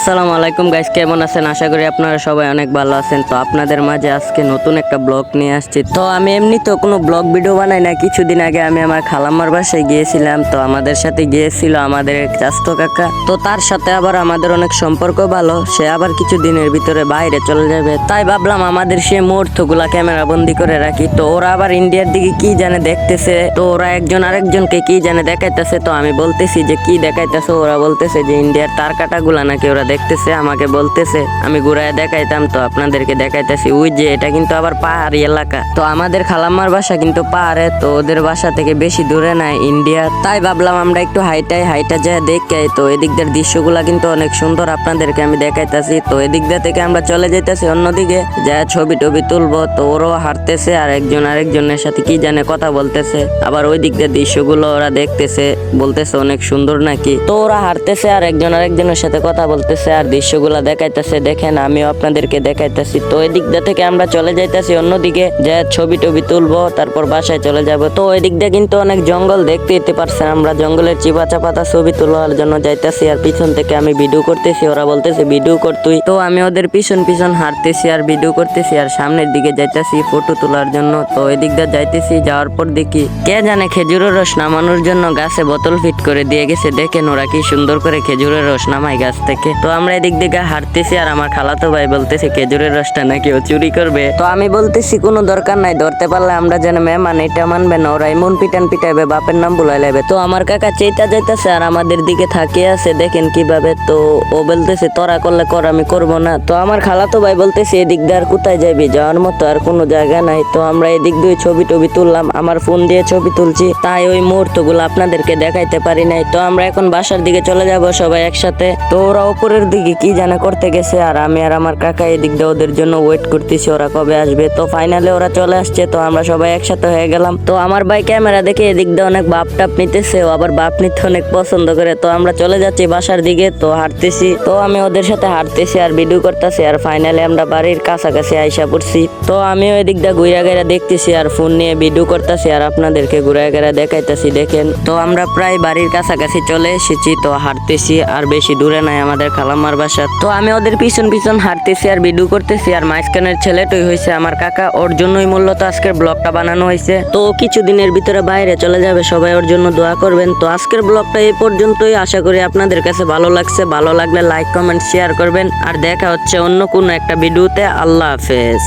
আসসালামু আলাইকুম গাইস, কেমন আছেন? আশা করি আপনারা সবাই অনেক ভালো আছেন। তো আপনাদের মাঝে আজকে নতুন একটা ব্লগ নিয়ে আসছি। তো আমি এমনি তো কোনো ব্লগ ভিডিও বানাই না কিছুদিন আগে আমি আমার খালাম্মার বাসায় গিয়েছিলাম। তো আমাদের সাথে গিয়েছিল আমাদের চাস্তো কাকা। তো তার সাথে আবার আমাদের অনেক সম্পর্ক ভালো। সে আবার কিছু দিনের ভিতরে বাইরে চলে যাবে। তাই ভাবলাম আমাদের সে মুহূর্তগুলা ক্যামেরা বন্দি করে রাখি। তো ওরা আবার ইন্ডিয়ার দিকে কি জানে দেখতেছে? তো ওরা একজন আরেকজনকে কি জানে দেখাইতেছে? তো আমি বলতেছি যে, কি দেখাইতেছে? ওরা বলতেছে যে, ইন্ডিয়ার তার কাটাগুলা নাকি ওরা দেখতেছে, আমাকে বলতেছে, আমি ঘুরায় দেখাইতাম তো, আপনাদেরকে দেখাইতেছি। ওই যে, এটা কিন্তু আবার পাহাড়ি এলাকা। তো আমাদের খালাম্মার বাসা কিন্তু পাহাড়ে, তো ওদের বাসা থেকে বেশি দূরে নাই ইন্ডিয়া। তাই ভাবলাম আমরা একটু হাইটাই হাইটা যায় দেখে তো এদিকদের দৃশ্যগুলা কিন্তু অনেক সুন্দর, আপনাদেরকে আমি দেখাইতাছি। তো এদিক দিয়ে থেকে আমরা চলে যাইতেছি অন্যদিকে যা ছবি টবি তুলবো। তো ওরাও হাঁটতেছে, আর একজন আরেকজনের সাথে কি জানে কথা বলতেছে। আবার ওই দিক দিয়ে দৃশ্যগুলো ওরা দেখতেছে, বলতেছে অনেক সুন্দর নাকি। তো ওরা হাঁটতেছে, আর একজন আরেকজনের সাথে কথা বলতেছে। আর দৃশ্যগুলো দেখাইতেছে। দেখেন, আমিও আপনাদেরকে দেখাইতেছি। তো ওই দিক দিয়ে থেকে আমরা চলে যাইতেছি, অন্যদিকে যে ছবি টবি তুলবো, তারপর বাসায় চলে যাব। তো ওই দিয়ে কিন্তু অনেক জঙ্গল দেখতে যেতে পারছেন। আমরা জঙ্গলের চিপা চাপাতা ছবি তোলার জন্য যাইতেছি আর পিছন থেকে আমি ভিডিও করতেছি, ওরা বলতেছে, ভিডিও কর তুই। তো আমি ওদের পিছন পিছন হাঁটতেছি আর ভিডিও করতেছি আর সামনের দিকে যাইতেছি ফটো তোলার জন্য। তো ওই দিক দিয়ে যাইতেছি, যাওয়ার পর দেখি, কে জানে খেজুরের রস নামানোর জন্য গাছে বোতল ফিট করে দিয়ে গেছে। দেখেন ওরা কি সুন্দর করে খেজুরের রস নামায় গাছ থেকে। তো আমরা এদিক দিকে হাঁটতেছি আর আমার খালাতো ভাই বলতেছে, খেজুরের রসটা নাকি ও চুরি করবে? তো আমি বলতেছি, কোনো দরকার নাই, ধরতে পারলে আমরা যেন মেহমান এটা মানবে না, ওরা এমন পিটান পিটাইবে, বাপের নাম বুলাই লাইবে। তো আমার কাকা চেতা যাইতেছে আর আমাদের দিকে থাকিয়ে আছে, দেখেন কীভাবে। তো ও বলতেছে, তোরা করলে কর, আমি করব না। তো আমার খালাতো ভাই বলতেছে, এদিক দিয়ে আর কোথায় যাবি যাওয়ার মতো আর কোনো জায়গা নাই। তো আমরা এদিক দিয়ে ছবি টবি তুললাম, আমার ফোন দিয়ে ছবি তুলছি, তাই ওই মুহূর্তগুলো আপনাদেরকে দেখাইতে পারি নাই। তো আমরা এখন বাসার দিকে চলে যাব সবাই একসাথে। তো ওরা উপরের দিকে কি জানা করতে গেছে আর আমি আর আমার কাকা এদিক দিয়ে ওদের জন্য ওয়েট করতেছি, ওরা কবে আসবে? তো ফাইনালে ওরা চলে আসছে, তো আমরা সবাই একসাথে হয়ে গেলাম। তো আমার ভাই ক্যামেরা দেখে এদিক দিয়ে অনেক বাপ টাপ নিতেছে, ও আবার বাপ নিতে অনেক পছন্দ করে। তো আমরা চলে যাচ্ছি বাসার দিকে, তো হাঁটতেছি। তো আমি ওদের সাথে হাঁটতেছি আর ভিডিও করতেছি আর ফাইনালি আমরা বাড়ির কাছাকাছি আইসা পড়ছি। তো আমিও এদিক দিয়ে ঘুরা গেরা দেখতেছি আর ফোন নিয়ে ভিডিও করতেছি আর আপনাদেরকে ঘুরা গেরা দেখাইতেছি, দেখেন। তো আমরা প্রায় বাড়ির কাছাকাছি চলে এসেছি, তো হাঁটতেছি আর বেশি দূরে নাই আমাদের খালাম্মার বাসা। তো আমি ওদের পিছন পিছন হাঁটতেছি আর ভিডিও করতেছি আর মাঝখানের ছেলেটাই হয়েছে আমার কাকা। ওর জন্যই মূলত আজকের ব্লগটা বানানো হয়েছে। তো কিছুদিনের ভিতরে বাইরে চলে যাবে, সবাই ওর জন্য দোয়া করবেন। তো আজকের ব্লগটা এই পর্যন্তই। আশা করি আপনাদের কাছে ভালো লাগছে। ভালো লাগলে লাইক, কমেন্ট, শেয়ার করবেন। আর দেখা হচ্ছে অন্য কোনো একটা ভিডিওতে। আল্লাহ হাফেজ।